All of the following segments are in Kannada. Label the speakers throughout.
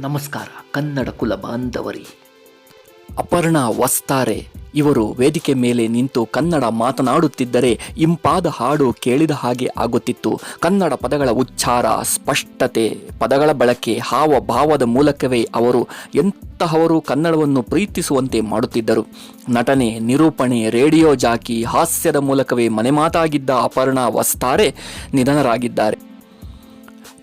Speaker 1: ನಮಸ್ಕಾರ, ಕನ್ನಡ ಕುಲ ಬಾಂಧವರಿ. ಅಪರ್ಣಾ ವಸ್ತಾರೆ, ಇವರು ವೇದಿಕೆ ಮೇಲೆ ನಿಂತು ಕನ್ನಡ ಮಾತನಾಡುತ್ತಿದ್ದರೆ ಇಂಪಾದ ಹಾಡು ಕೇಳಿದ ಹಾಗೆ ಆಗುತ್ತಿತ್ತು. ಕನ್ನಡ ಪದಗಳ ಉಚ್ಚಾರ, ಸ್ಪಷ್ಟತೆ, ಪದಗಳ ಬಳಕೆ ಹಾವ ಭಾವದ ಮೂಲಕವೇ ಅವರು ಎಂತಹವರು ಕನ್ನಡವನ್ನು ಪ್ರೀತಿಸುವಂತೆ ಮಾಡುತ್ತಿದ್ದರು. ನಟನೆ, ನಿರೂಪಣೆ, ರೇಡಿಯೋ ಜಾಕಿ, ಹಾಸ್ಯದ ಮೂಲಕವೇ ಮನೆಮಾತಾಗಿದ್ದ ಅಪರ್ಣಾ ವಸ್ತಾರೆ ನಿಧನರಾಗಿದ್ದಾರೆ.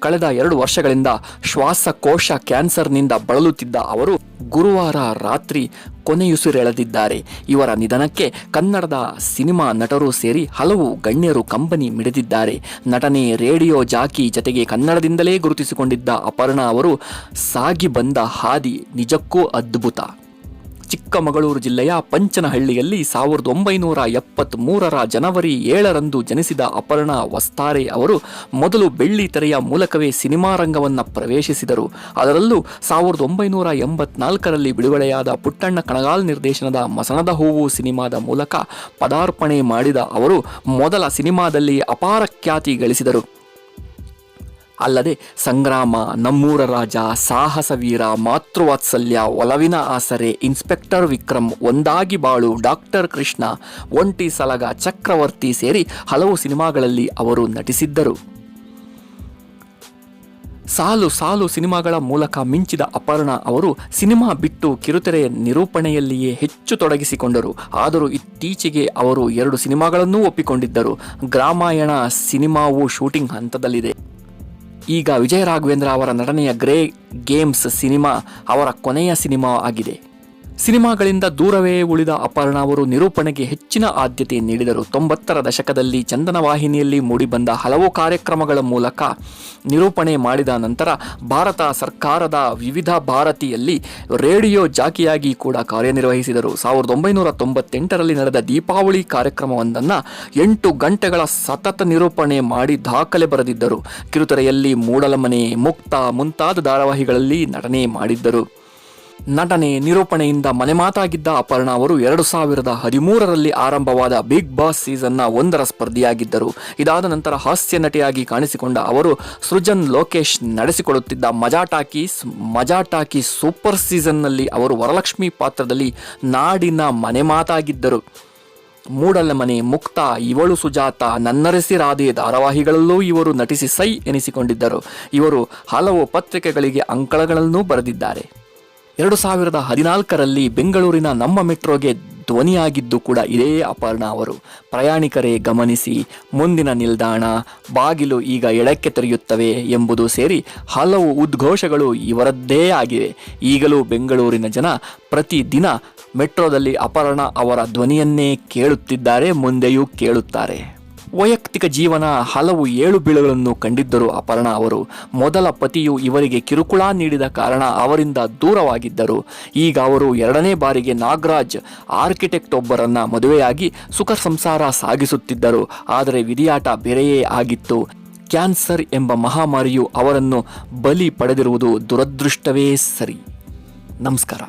Speaker 1: ಕಳೆದ ಎರಡು ವರ್ಷಗಳಿಂದ ಶ್ವಾಸಕೋಶ ಕ್ಯಾನ್ಸರ್ನಿಂದ ಬಳಲುತ್ತಿದ್ದ ಅವರು ಗುರುವಾರ ರಾತ್ರಿ ಕೊನೆಯುಸಿರೆಳೆದಿದ್ದಾರೆ. ಇವರ ನಿಧನಕ್ಕೆ ಕನ್ನಡದ ಸಿನಿಮಾ ನಟರು ಸೇರಿ ಹಲವು ಗಣ್ಯರು ಕಂಬನಿ ಮಿಡಿದಿದ್ದಾರೆ. ನಟನೆ ರೇಡಿಯೋ ಜಾಕಿ ಜತೆಗೆ ಕನ್ನಡದಿಂದಲೇ ಗುರುತಿಸಿಕೊಂಡಿದ್ದ ಅಪರ್ಣಾ ಅವರು ಸಾಗಿ ಬಂದ ಹಾದಿ ನಿಜಕ್ಕೂ ಅದ್ಭುತ. ಚಿಕ್ಕಮಗಳೂರು ಜಿಲ್ಲೆಯ ಪಂಚನಹಳ್ಳಿಯಲ್ಲಿ ಸಾವಿರದ ಒಂಬೈನೂರ ಎಪ್ಪತ್ತ್ ಮೂರರ ಜನವರಿ ಏಳರಂದು ಜನಿಸಿದ ಅಪರ್ಣಾ ವಸ್ತಾರೆ ಅವರು ಮೊದಲು ಬೆಳ್ಳಿ ತೆರೆಯ ಮೂಲಕವೇ ಸಿನಿಮಾ ರಂಗವನ್ನು ಪ್ರವೇಶಿಸಿದರು. ಅದರಲ್ಲೂ ಸಾವಿರದ ಒಂಬೈನೂರ ಎಂಬತ್ನಾಲ್ಕರಲ್ಲಿ ಬಿಡುಗಡೆಯಾದ ಪುಟ್ಟಣ್ಣ ಕಣಗಾಲ್ ನಿರ್ದೇಶನದ ಮಸಣದ ಹೂವು ಸಿನಿಮಾದ ಮೂಲಕ ಪದಾರ್ಪಣೆ ಮಾಡಿದ ಅವರು ಮೊದಲ ಸಿನಿಮಾದಲ್ಲಿ ಅಪಾರ ಖ್ಯಾತಿ ಗಳಿಸಿದರು. ಅಲ್ಲದೆ ಸಂಗ್ರಾಮ, ನಮ್ಮೂರ ರಾಜ, ಸಾಹಸ ವೀರ, ಮಾತೃವಾತ್ಸಲ್ಯ, ಒಲವಿನ ಆಸರೆ, ಇನ್ಸ್ಪೆಕ್ಟರ್ ವಿಕ್ರಮ್, ಒಂದಾಗಿ ಬಾಳು, ಡಾಕ್ಟರ್ ಕೃಷ್ಣ, ಒಂಟಿ ಸಲಗ, ಚಕ್ರವರ್ತಿ ಸೇರಿ ಹಲವು ಸಿನಿಮಾಗಳಲ್ಲಿ ಅವರು ನಟಿಸಿದ್ದರು. ಸಾಲು ಸಾಲು ಸಿನಿಮಾಗಳ ಮೂಲಕ ಮಿಂಚಿದ ಅಪರ್ಣ ಅವರು ಸಿನಿಮಾ ಬಿಟ್ಟು ಕಿರುತೆರೆಯ ನಿರೂಪಣೆಯಲ್ಲಿಯೇ ಹೆಚ್ಚು ತೊಡಗಿಸಿಕೊಂಡರು. ಆದರೂ ಇತ್ತೀಚೆಗೆ ಅವರು ಎರಡು ಸಿನಿಮಾಗಳನ್ನೂ ಒಪ್ಪಿಕೊಂಡಿದ್ದರು. ಗ್ರಾಮಾಯಣ ಸಿನಿಮಾವು ಶೂಟಿಂಗ್ ಹಂತದಲ್ಲಿದೆ. ಈಗ ವಿಜಯ ರಾಘವೇಂದ್ರ ಅವರ ನಟನೆಯ ಗ್ರೇ ಗೇಮ್ಸ್ ಸಿನಿಮಾ ಅವರ ಕೊನೆಯ ಸಿನಿಮಾ ಆಗಿದೆ ಸಿನಿಮಾಗಳಿಂದ ದೂರವೇ ಉಳಿದ ಅಪರ್ಣ ಅವರು ನಿರೂಪಣೆಗೆ ಹೆಚ್ಚಿನ ಆದ್ಯತೆ ನೀಡಿದರು. ತೊಂಬತ್ತರ ದಶಕದಲ್ಲಿ ಚಂದನ ವಾಹಿನಿಯಲ್ಲಿ ಮೂಡಿಬಂದ ಹಲವು ಕಾರ್ಯಕ್ರಮಗಳ ಮೂಲಕ ನಿರೂಪಣೆ ಮಾಡಿದ ನಂತರ ಭಾರತ ಸರ್ಕಾರದ ವಿವಿಧ ಭಾರತಿಯಲ್ಲಿ ರೇಡಿಯೋ ಜಾಕಿಯಾಗಿ ಕೂಡ ಕಾರ್ಯನಿರ್ವಹಿಸಿದರು. ಸಾವಿರದ ಒಂಬೈನೂರ ತೊಂಬತ್ತೆಂಟರಲ್ಲಿ ನಡೆದ ದೀಪಾವಳಿ ಕಾರ್ಯಕ್ರಮವೊಂದನ್ನು ಎಂಟು ಗಂಟೆಗಳ ಸತತ ನಿರೂಪಣೆ ಮಾಡಿ ದಾಖಲೆ ಬರೆದಿದ್ದರು. ಕಿರುತೆರೆಯಲ್ಲಿ ಮೂಡಲಮನೆ, ಮುಕ್ತ ಮುಂತಾದ ಧಾರಾವಾಹಿಗಳಲ್ಲಿ ನಟನೆ ಮಾಡಿದ್ದರು. ನಟನೆ ನಿರೂಪಣೆಯಿಂದ ಮನೆಮಾತಾಗಿದ್ದ ಅಪರ್ಣ ಅವರು ಎರಡು ಸಾವಿರದ ಹದಿಮೂರರಲ್ಲಿ ಆರಂಭವಾದ ಬಿಗ್ ಬಾಸ್ ಸೀಸನ್ನ ಒಂದರ ಸ್ಪರ್ಧಿಯಾಗಿದ್ದರು. ಇದಾದ ನಂತರ ಹಾಸ್ಯ ನಟಿಯಾಗಿ ಕಾಣಿಸಿಕೊಂಡ ಅವರು ಸೃಜನ್ ಲೋಕೇಶ್ ನಡೆಸಿಕೊಳ್ಳುತ್ತಿದ್ದ ಮಜಾ ಟಾಕೀಸ್ ಮಜಾ ಟಾಕೀಸ್ ಸೂಪರ್ ಸೀಸನ್ನಲ್ಲಿ ಅವರು ವರಲಕ್ಷ್ಮಿ ಪಾತ್ರದಲ್ಲಿ ನಾಡಿನ ಮನೆಮಾತಾಗಿದ್ದರು. ಮೂಡಲ ಮನೆ ಮುಕ್ತ, ಇವಳು ಸುಜಾತ, ನನ್ನರಸಿ ರಾಧೆ ಧಾರಾವಾಹಿಗಳಲ್ಲೂ ಇವರು ನಟಿಸಿ ಸೈ ಎನಿಸಿಕೊಂಡಿದ್ದರು. ಇವರು ಹಲವು ಪತ್ರಿಕೆಗಳಿಗೆ ಅಂಕಣಗಳನ್ನೂ ಬರೆದಿದ್ದಾರೆ. ಎರಡು ಸಾವಿರದ ಹದಿನಾಲ್ಕರಲ್ಲಿ ಬೆಂಗಳೂರಿನ ನಮ್ಮ ಮೆಟ್ರೋಗೆ ಧ್ವನಿಯಾಗಿದ್ದು ಕೂಡ ಇದೇ ಅಪರ್ಣ ಅವರು. ಪ್ರಯಾಣಿಕರೇ ಗಮನಿಸಿ, ಮುಂದಿನ ನಿಲ್ದಾಣ ಬಾಗಿಲು ಈಗ ಎಡಕ್ಕೆ ತೆರೆಯುತ್ತವೆ ಎಂಬುದು ಸೇರಿ ಹಲವು ಉದ್ಘೋಷಗಳು ಇವರದ್ದೇ ಆಗಿವೆ. ಈಗಲೂ ಬೆಂಗಳೂರಿನ ಜನ ಪ್ರತಿದಿನ ಮೆಟ್ರೋದಲ್ಲಿ ಅಪರ್ಣ ಅವರ ಧ್ವನಿಯನ್ನೇ ಕೇಳುತ್ತಿದ್ದಾರೆ, ಮುಂದೆಯೂ ಕೇಳುತ್ತಾರೆ. ವೈಯಕ್ತಿಕ ಜೀವನ ಹಲವು ಏಳು ಬೀಳುಗಳನ್ನು ಕಂಡಿದ್ದರು. ಅಪರ್ಣ ಅವರು ಮೊದಲ ಪತಿಯು ಇವರಿಗೆ ಕಿರುಕುಳ ನೀಡಿದ ಕಾರಣ ಅವರಿಂದ ದೂರವಾಗಿದ್ದರು. ಈಗ ಅವರು ಎರಡನೇ ಬಾರಿಗೆ ನಾಗರಾಜ್ ಆರ್ಕಿಟೆಕ್ಟ್ ಒಬ್ಬರನ್ನ ಮದುವೆಯಾಗಿ ಸುಖ ಸಂಸಾರ ಸಾಗಿಸುತ್ತಿದ್ದರು. ಆದರೆ ವಿಧಿಯಾಟ ಬೇರೆಯೇ ಆಗಿತ್ತು. ಕ್ಯಾನ್ಸರ್ ಎಂಬ ಮಹಾಮಾರಿಯು ಅವರನ್ನು ಬಲಿ ಪಡೆದಿರುವುದು ದುರದೃಷ್ಟವೇ ಸರಿ. ನಮಸ್ಕಾರ.